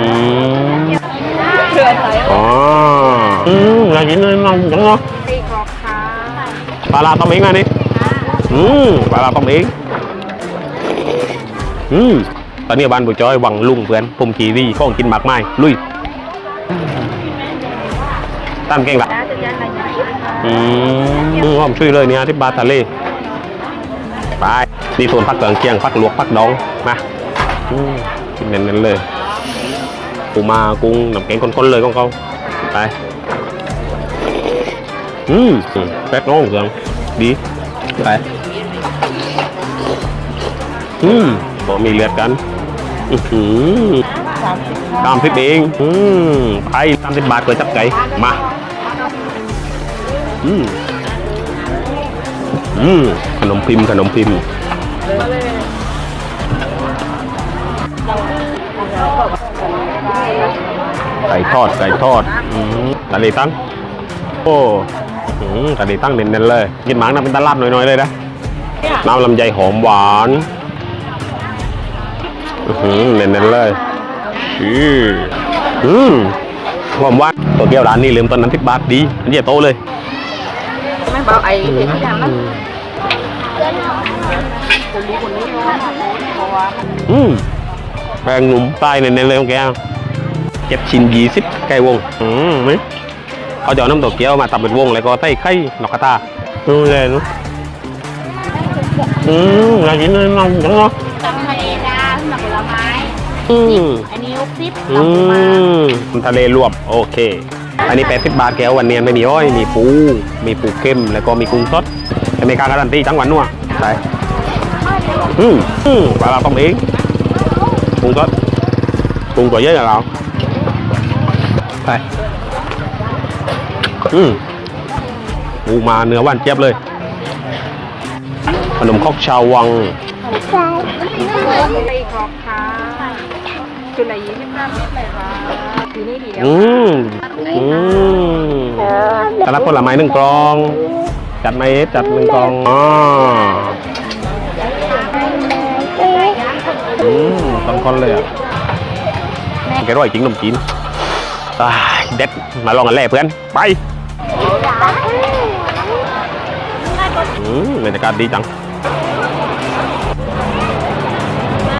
อืมเผื่อใส่อ๋ออืมอยากกินเลยน้งจังเนาะปีกรอบค่ะปลาลาต้มเองนะนี่อืมปลาลาต้มเองอืมตอนนี้บ้านบุญจอยวังลุงเพื่อนผมขี่ดีข้องกินหมากไม้ลุยตั้มเก่งละอะไรอย่างนี้ค่ะอืมหอมช่วยเลยเนี่ยที่บาทะเลไปนี่ส่วนผักเกลืองเคียงผักลวกผักดองมาอืม เน้นๆเลยปูมากุ้งน้ำแกงข้นๆเลยของเขาไปอืมแป๊กน้องเกลืองดีไปอืมพอมีเลือดกันอือหือตามสิบเองอืมไปตามสิบบาทเกิดจับไก่มาอืมอืมขนมพิมพ์ขนมพิมพ์ ไก่ทอดไก่ทอดอืมตะลีตั้งโอ้อืมตะลีตั้งเน้นๆเลย กินหมางนะเป็นตลาดหน่อยๆเลยนะน้ำลำไยหอมหวานอื้อหือเน้นๆเลยอืออืมหอมหวานตัวเกี๊ยวร้านนี้เริ่มต้นนั้นสิบบาทดีอันนี้โตเลยไม่เบาไอ้เห็นที่อย่างนั้นคนนี้คนนี้เนาะเพราะว่าอืม แป้งหนุ่มใต้เน้นๆเลยของแกเจ็ดชิ้นยี่สิบไก่วง อืมไหมเขาจะเอาน้ำตกเกี๊ยวมาทำเป็นวง แล้วก็ใส่ไข่นกกระตาดูเลยนอะอืมอยากกินเลยน้องจังเนาะตำทะเลดาสำหรับผลไม้อืมอันนี้หกสิบอืตำมาทะเลรวมโอเค อันนี้แปดสิบบาทแก้ววันเนียนไม่มีอ้อย มีปู มีปูเข้ม แล้วก็มีกุ้งสดอเมริกาการันตีทั้งวันนัวไปอืมอืมปลาเราต้มเอง กุ้งสดกุ้งตัวเยอะอย่างเราไปอืมปูมาเนื้อหวานเจี๊ยบเลย ขนมครกชาววังปีกรอบค่ะจุดไหนยี่สิบห้าเมตรเลยค่ะทีนี้ดีแล้วอืมอืมสลัดผลไม้หนึ่งกล่อง จัดไหมจัดหนึ่งกล่องอ๋ออืม ต้นคนเลยอะแกร่อยจริงนมจีนอ่าเด็ดมาลองกันแล่เพื่อน ไปอืมบรรยากาศดีจัง